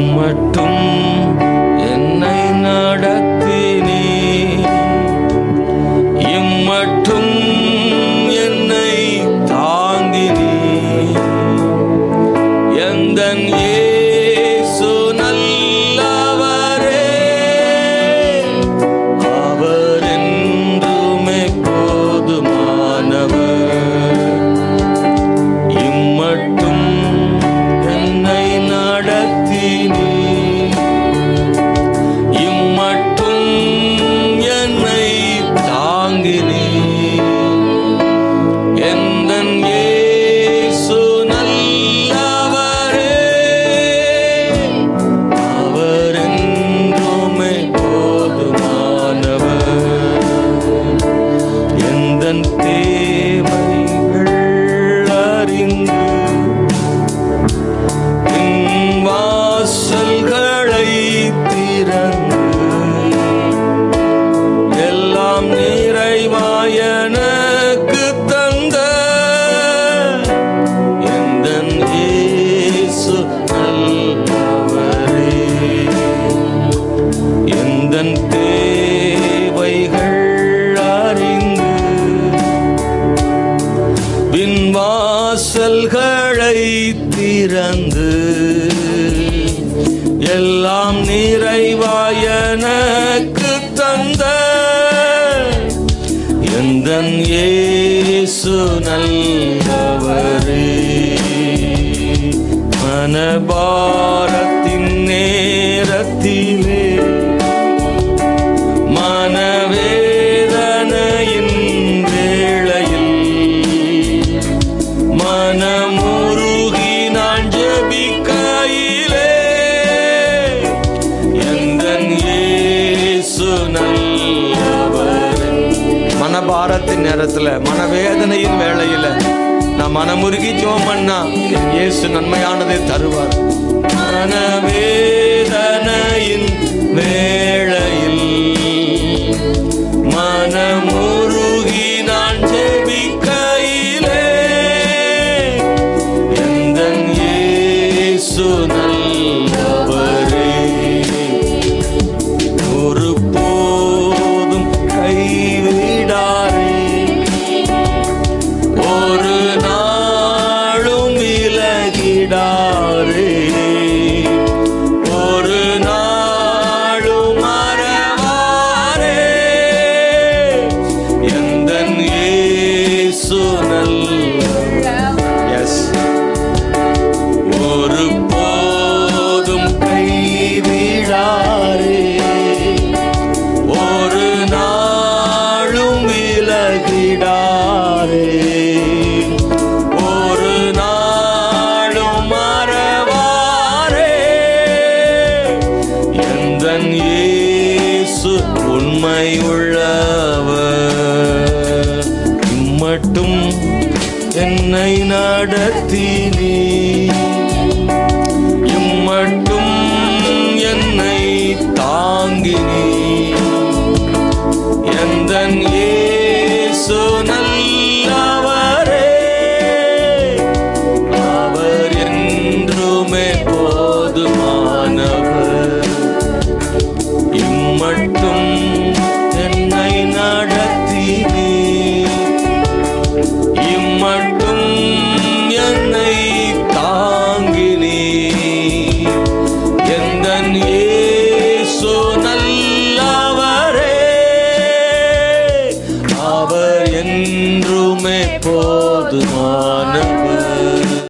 இம்மட்டும் வாசல்களை திறந்து எல்லாம் நிறைவாயனக்கு தந்த எந்த ஏசு நல்லவரே. மனபாரத்தின் நேரத்திலே மனபாரத்தின் நேரத்தில் மனவேதனையின் வேளையில நான் மனமுருகி ஜோம் பண்ணா இயேசு நன்மையானதை தருவார். மனவேதனையின் வேளையில் மனமுருகி நான் ஜெபிக்கையிலே. எந்த இயேசு நல்ல இயேசு நல்லவர் எஸ் ஒரு போதும் கைவிடாரே ஒரு நாளும் விலகிடாரே ஒரு நாளும் மறவாரே எந்தன் இயேசு உண்மை என்னை நடத்தினீ. இம்மட்டும் என்னை தாங்கினீ. எந்த இயேசு நல்லவரே. அவர் என்றுமே போதுமானவர். இம்மட்டும்